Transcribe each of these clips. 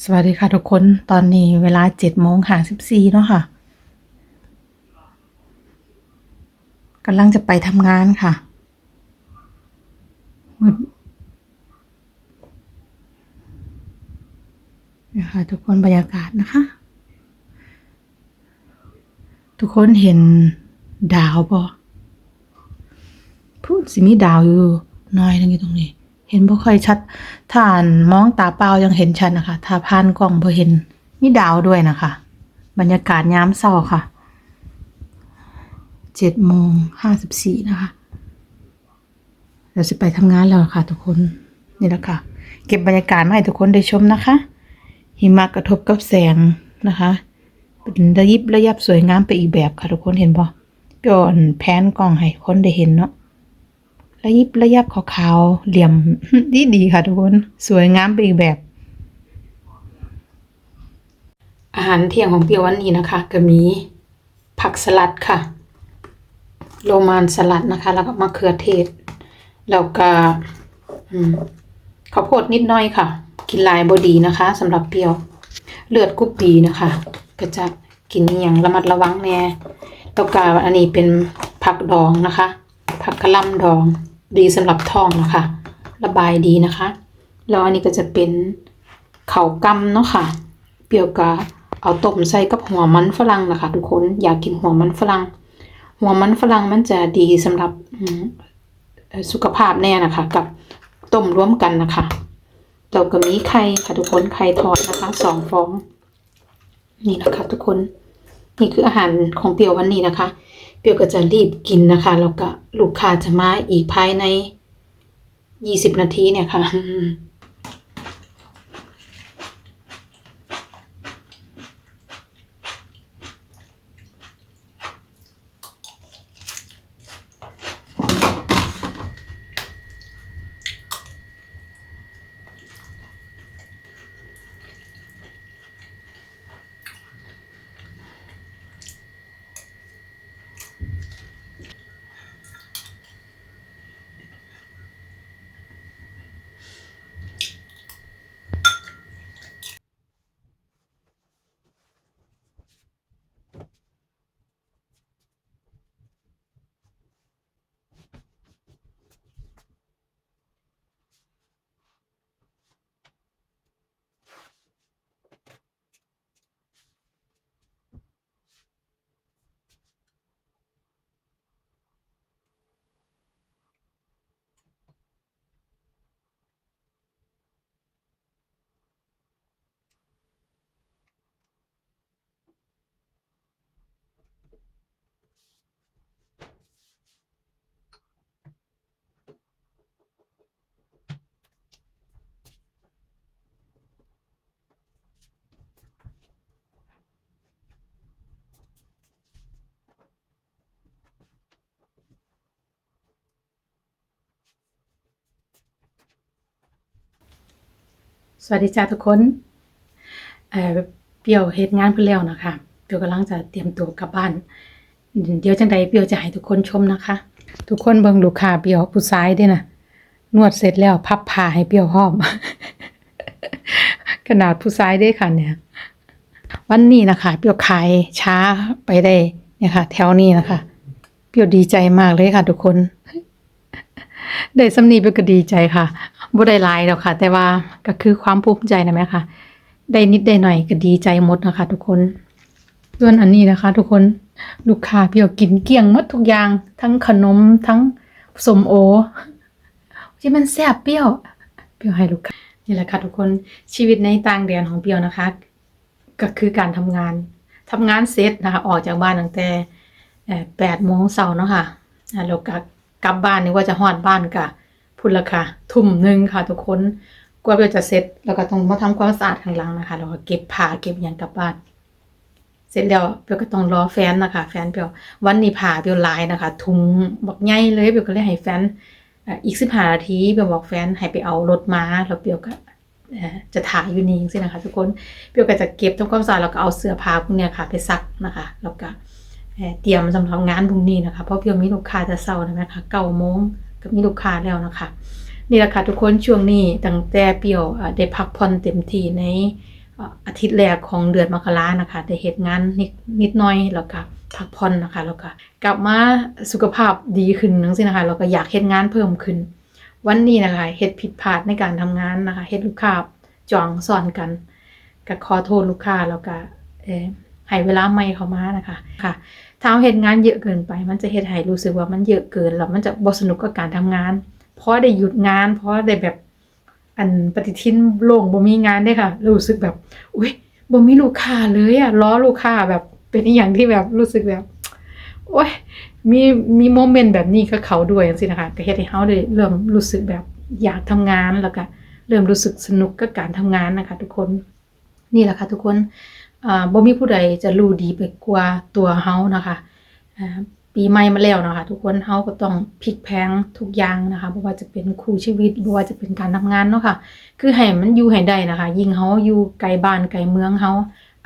สวัสดีค่ะทุกคน ตอนนี้เวลาเจ็ดโมงห้าสิบสี่เนาะค่ะกำลังจะไปทำงานค่ะมืดนะคะทุกคนบรรยากาศนะคะ ทุกคนเห็นดาวบ่พูดสิมีดาวอยู่น้อยนึงอยู่ตรงนี้ เห็นบ่ค่อยชัดถ้าอ่านมองตาเปล่ายังเห็นชัดนะคะ ถ้าผ่านกล้องบ่เห็นมีดาวด้วยนะคะ บรรยากาศยามเช้าค่ะเจ็ดโมงห้าสิบสี่นะคะเดี๋ยวจะไปทำงานแล้วค่ะ ทุกคนนี่แหละค่ะ เก็บบรรยากาศมาให้ทุกคนได้ชมนะคะ หิมะกระทบกับแสงนะคะเป็นระยิบระยับสวยงามไปอีกแบบค่ะทุกคนเห็นบ่เปียวอันแพนกล้องให้คนได้เห็นเนาะ ระยิบระยับขาวๆเหลี่ยมดีดีค่ะทุกคน สวยงามไปอีกแบบ อาหารเที่ยงของเปียววันนี้นะคะ ก็มีผักสลัดค่ะ โรมานสลัดนะคะ แล้วก็มะเขือเทศ แล้วก็ข้าวโพดนิดน้อยค่ะ กินลายบดีนะคะสำหรับเปียว เลือดกุ๊บปีนะคะ ก็จะกินอย่างระมัดระวังแน่แล้วก็อันนี้เป็นผักดองนะคะ ผักกระหล่ำดอง ดีสำหรับทองนะคะ ระบายดีนะคะ แล้วอันนี้ก็จะเป็นเข่ากำเนาะค่ะ เปรียวกะเอาต้มใส่กับหัวมันฝรั่งนะคะ ทุกคนอยากกินหัวมันฝรั่ง หัวมันฝรั่งมันจะดีสำหรับสุขภาพแน่นะคะ กับต้มร่วมกันนะคะแล้วก็มีไข่ค่ะทุกคนไข่ทอดนะคะสองฟอง นี่นะคะ ทุกคนนี่คืออาหารของเปียววันนี้นะคะ เปียวก็จะรีบกินนะคะแล้วก็ลูกค้าจะมาอีกภายในยี่สิบนาทีเนี่ยค่ะ สวัสดีจ้าทุกคนเอ่อเปียวเฮ็ดงานเพิ่นแล้วนะคะเปียวกำลังจะเตรียมตัวกลับบ้าน เดี๋ยวจังใดเปียวจะให้ทุกคนชมนะคะ ทุกคนเบิ่งลูกค้าเปียวผู้ชายเด้นะนวดเสร็จแล้วพับผ้าให้เปียวพร้อม ขนาดผู้ชายเด้ค่ะเนี่ย วันนี้นะคะ เปียวขายช้าไปได้เนี่ยค่ะ แถวนี้นะคะ เปียวดีใจมากเลยค่ะ ทุกคนได้สำนีเปียวก็ดีใจค่ะ บ่ได้หลายดอกค่ะ แต่ว่าก็คือความภูมิใจนะแม่ค่ะ ได้นิดได้หน่อยก็ดีใจหมดนะคะ ทุกคน ส่วนอันนี้นะคะ ทุกคนลูกค้าเปียวกินเกลี้ยงหมดทุกอย่าง ทั้งขนมทั้งสมโอที่มันแซ่บเปรี้ยว เปรี้ยวให้ลูกค้านี่แหละค่ะทุกคนชีวิตในต่างแดนของเปียวนะคะ ก็คือการทำงานทำงานเสร็จนะคะ ออกจากบ้านตั้งแต่แปดโมงเช้าเนาะค่ะอ่าแล้วก็กลับบ้านนี่ว่าจะฮอดบ้านกะ พุ่นละค่ะทุ่มหนึ่งค่ะทุกคนกว่าเปียวจะเสร็จแล้วก็ต้องมาทำความสะอาดข้างหลังนะคะแล้วก็เก็บผ้าเก็บหยังกลับบ้านเสร็จแล้วเปียวก็ต้องรอแฟนนะคะ แฟนเปียววันนี้ผ่าเปียวลายนะคะทุงบักใหญ่เลยเปียวก็เลยให้แฟนอีกสิบห้านาทีเปียวบอกแฟนให้ไปเอารถมาแล้วเปียวก็จะถ่ายอยู่นี่สินะคะ ทุกคนเปียวก็จะเก็บทำความสะอาดแล้วก็เอาเสื้อผ้าพวกเนี้ยค่ะ ไปซักนะคะ แล้วก็เอ่อเตรียมสำหรับงานพรุ่งนี้นะคะเพราะเปียวมีลูกค้าจะเศร้านะคะเก้าโมง ก็มีลูกค้าแล้วนะคะ นี่แหละค่ะทุกคนช่วงนี้ตั้งแต่เปียวได้พักผ่อนเต็มที่ในอาทิตย์แรกของเดือนมกรานะคะได้เฮ็ดงานนิดนิดน่อยแล้วก็พักผ่อนนะคะแล้วก็กลับมาสุขภาพดีขึ้นจังซี่นะคะแล้วก็อยากเฮ็ดงานเพิ่มขึ้น วันนี้นะคะเฮ็ดผิดพลาดในการทำงานนะคะเฮ็ดลูกค้าจองสอนกันก็ขอโทษลูกค้าแล้วก็ให้เวลาใหม่เขามานะคะค่ะ ถ้าเราเฮ็ดงานเยอะเกินไป มันจะเฮ็ดให้รู้สึกว่ามันเยอะเกินแล้วมันจะบ่สนุกกับการทำงาน เพราะได้หยุดงาน เพราะได้แบบอันปฏิทินโล่งบ่มีงานได้ค่ะ รู้สึกแบบอุ้ยบ่มีลูกค้าเลยอะล้อลูกค้าแบบเป็นอีหยังที่แบบรู้สึกแบบโอ้ยมีมีโมเมนต์แบบนี้กับเขาด้วยจังซี่นะคะก็เฮ็ดให้เฮาได้เริ่มรู้สึกแบบอยากทำงานแล้วก็เริ่มรู้สึกสนุกกับการทำงานนะคะ ทุกคนนี่แหละค่ะทุกคน อ่าบ่มีผู้ใดจะรู้ดีไปกว่าตัวเฮานะคะอ่าปีใหม่มาแล้วนะคะ ทุกคนเฮาก็ต้องพลิกแพลงทุกอย่างนะคะบ่ว่าจะเป็นคู่ชีวิตบ่ว่าจะเป็นการทำงานเนาะค่ะ คือให้มันอยู่ให้ได้นะคะ ยิ่งเฮาอยู่ไกลบ้านไกลเมืองเฮา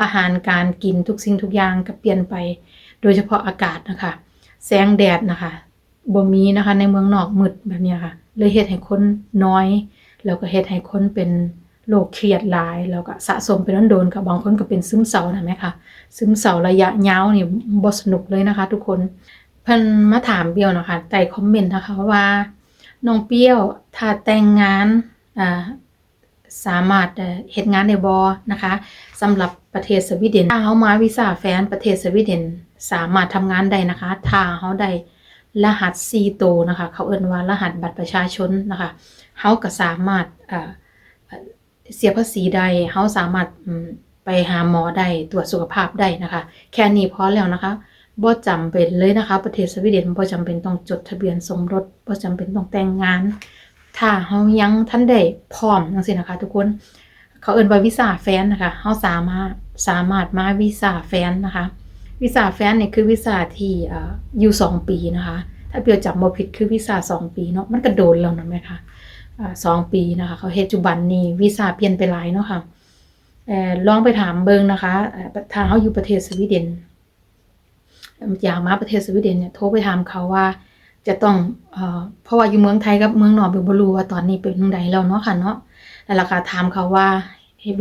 อาหารการกินทุกสิ่งทุกอย่างก็เปลี่ยนไป โดยเฉพาะอากาศนะคะ แสงแดดนะคะบ่มีนะคะในเมืองนอกมืดแบบนี้ค่ะ เลยเฮ็ดให้คนน้อย แล้วก็เฮ็ดให้คนเป็น โรคเครียดหลายแล้วก็สะสมเป็นโดนๆกับบางคนก็เป็นซึมเศร้านะแม่ค่ะซึมเศร้าระยะยาวนี่บ่สนุกเลยนะคะ ทุกคนเพิ่นมาถามเปียวนะคะใต้คอมเมนต์นะคะว่าน้องเปียวถ้าแต่งงานอ่าสามารถเอ่อเฮ็ดงานได้บ่นะคะสำหรับประเทศสวีเดนถ้าเฮามาวีซ่าแฟนประเทศสวีเดนสามารถทำงานได้นะคะถ้าเฮาได้รหัส4ตัวนะคะ เขาเอิ้นว่ารหัสบัตรประชาชนนะคะเฮาก็สามารถอ่า เสียภาษีได้เฮาสามารถไปหาหมอได้ตรวจสุขภาพได้นะคะ แค่นี้พอแล้วนะคะบ่จำเป็นเลยนะคะ ประเทศสวีเดนบ่จำเป็นต้องจดทะเบียนสมรสบ่จำเป็นต้องแต่งงาน ถ้าเฮายังทันได้พร้อมจังซี่นะคะ ทุกคนเขาเอิ้นว่าวีซ่าแฟนนะคะเฮาสามารถสามารถมาวีซ่าแฟนนะคะวีซ่าแฟนเนี่ยคือวีซ่าที่เอ่ออยู่สองปีนะคะ ถ้าเปียวจำบ่ผิดคือวีซ่าสองปีเนาะมันก็โดนแล้วนะแม่คะ สองปีนะคะ เขาเฮจุบันนี้วีซ่าเปลี่ยนไปหลายเนาะค่ะเอ่อลองไปถามเบิงนะคะเอ่อถ้าเฮาอยู่ประเทศสวีเดนอยากมาประเทศสวีเดนเนี่ยโทรไปถามเขาว่าจะต้องเอเพราะว่าอยู่เมืองไทยกับเมืองนอกเบลบ่รู้ว่าตอนนี้เป็นจังใดแล้วเนาะค่ะเนาะแล้วล่ะค่ะถามเขาว่า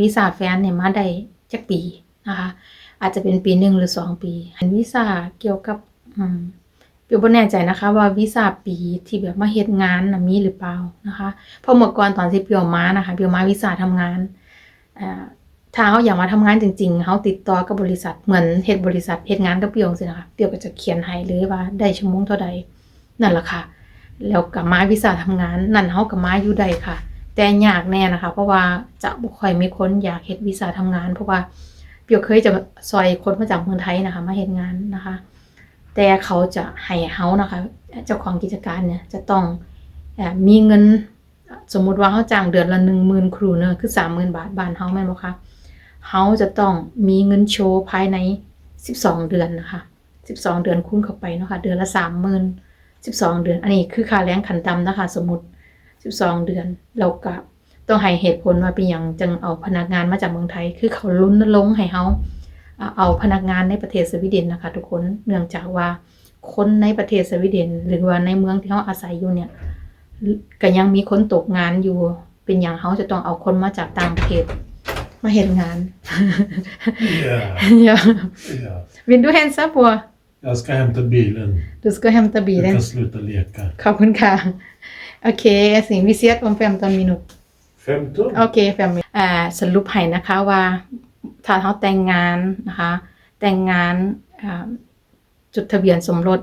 วีซ่าแฟนเนี่ยมาได้จักปีนะคะ อาจจะเป็นปีหนึ่งหรือสองปีอันวีซ่าเกี่ยวกับอืม เปียวบ่แน่ใจนะคะ ว่าวีซ่าปีที่แบบมาเฮ็ดงานน่ะมีหรือเปล่านะคะเพราะเมื่อก่อนตอนที่เปียวมานะคะเปียวมาวีซ่าทำงานอ่าถ้าเขาอยากมาทำงานจริงๆเขาติดต่อกับบริษัทเหมือนเฮ็ดบริษัทเฮ็ดงานกับเปียวสินะคะเปียวก็จะเขียนให้เลยว่าได้ชั่วโมงเท่าใดนั่นล่ะค่ะ แล้วกับมาวีซ่าทำงานนั่นเฮากับมาอยู่ได้ค่ะ แต่ยากแน่นะคะ เพราะว่าจะบ่ค่อยมีคนอยากเฮ็ดวีซ่าทำงาน เพราะว่าเปียวเคยจะซอยคนมาจากเมืองไทยนะคะ มาเฮ็ดงานนะคะ แต่เขาจะให้เฮานะคะ เจ้าของกิจการเนี่ยจะต้องอมีเงินสมมุติว่าเขาจ้างเดือนละ10,000ครูเนอะคือ30,000บาทบ้านเฮาแม่นบ่คะเขาจะต้องมีเงินโชว์ภายใน12เดือนนะคะ12เดือนคูณเข้าไปเนาะค่ะเดือนละ30,000 12เดือน อันนี้คือค่าแรงขันต่ำนะคะ สมมติ12เดือนเราก็ต้องให้เหตุผลว่าเป็นหยังจึงเอาพนักงานมาจากเมืองไทย คือเขาลุ้นลงให้เขาอ่า เอาพนักงานในประเทศสวีเดนนะคะ ทุกคนเนื่องจากว่าคนในประเทศสวีเดน หรือว่าในเมืองที่เขาอาศัยอยู่เนี่ยก็ยังมีคนตกงานอยู่เป็นอย่างเขาจะต้องเอาคนมาจากต่างประเทศมาเห็นงาน Ja, ja. ja. Vill du hälsa på? Jag ska hämta bilen. Du ska hämta Du bilen. kan sluta leka. ขอบคุณค่ะ โอเค สิวิเซียตอมแฟมตอนมินุ 15? โอเคแฟมอ่าสรุปให้นะคะว่า ถ้าเขาแต่งงานนะคะ แต่งงานจดทะเบียนสมรส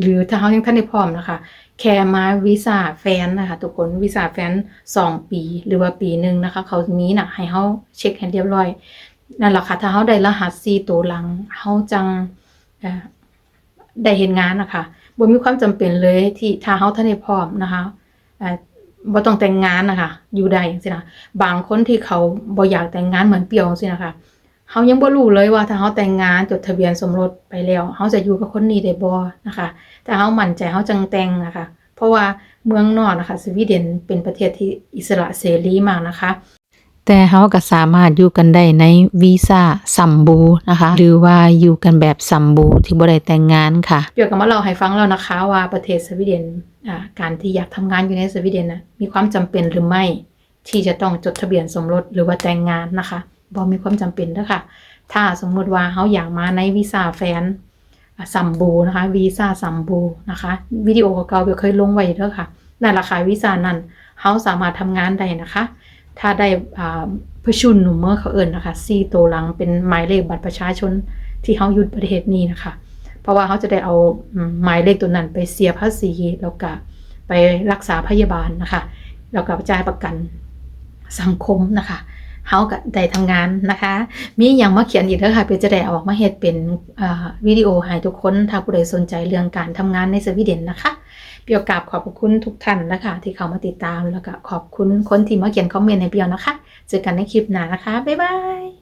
หรือถ้าเขายังท่านได้พร้อมนะคะ แค่มาวีซ่าแฟนนะคะทุกคนวีซ่าแฟนสองปี หรือว่าปีหนึ่งนะคะ เขามีนะให้เขาเช็คให้เรียบร้อยนั่นแหละค่ะถ้าเขาได้รหัสซีตัวหลังเขาจังได้เห็นงานนะคะบ่มีความจำเป็นเลยที่ถ้าเขาท่านได้พร้อมนะคะ บ่ต้องแต่งงานนะคะ อยู่ได้จังซี่นะบางคนที่เขาบ่อยากแต่งงานเหมือนเปียวสินะคะเขายังบ่รู้เลยว่าถ้าเขาแต่งงานจดทะเบียนสมรสไปแล้วเขาจะอยู่กับคนนี้ได้บ่นะคะ แต่เขามั่นใจเขาจังแต่งนะคะ เพราะว่าเมืองนอกนะคะสวีเดนเป็นประเทศที่อิสระเสรีมากนะคะ แต่เฮาก็สามารถอยู่กันได้ในวีซ่าสัมบูนะคะ หรือว่าอยู่กันแบบสัมบูที่บ่ได้แต่งงานค่ะเกี่ยวกับมาเราให้ฟังแล้วนะคะว่าประเทศสวีเดนอ่าการที่อยากทำงานอยู่ในสวีเดนนะมีความจำเป็นหรือไม่ที่จะต้องจดทะเบียนสมรสหรือว่าแต่งงานนะคะบ่มีความจำเป็นเด้อค่ะ ถ้าสมมุติว่าเขาอยากมาในวีซ่าแฟนอะซัมบูนะคะวีซ่าซัมบูนะคะวิดีโอเก่าเบลเคยลงไว้เด้อค่ะนั่นราคาวีซ่านั้นเขาสามารถทำงานได้นะคะ ถ้าได้ผู้ชุนหนุ่มเมื่อเขาเอิญนะคะสี่ตัวหลังเป็นหมายเลขบัตรประชาชนที่เขาอยู่ประเทศนี้นะคะ เพราะว่าเขาจะได้เอาหมายเลขตัวนั้นไปเสียภาษีแล้วก็ไปรักษาพยาบาลนะคะแล้วก็จ่ายประกันสังคมนะคะเขาก็ได้ทำงานนะคะ มีอย่างมาเขียนอีกเด้อค่ะเพื่อจะได้เอาออกมาเฮ็ดเป็นวิดีโอให้ทุกคน ถ้าผู้ใดสนใจเรื่องการทำงานในสวีเดนนะคะ เปียวกราบขอบคุณทุกท่านนะคะ ที่เข้ามาติดตามแล้วก็ขอบคุณคนที่มาเขียนคอมเมนต์ให้เปียวนะคะ เจอกันในคลิปหน้านะคะ บ๊ายบาย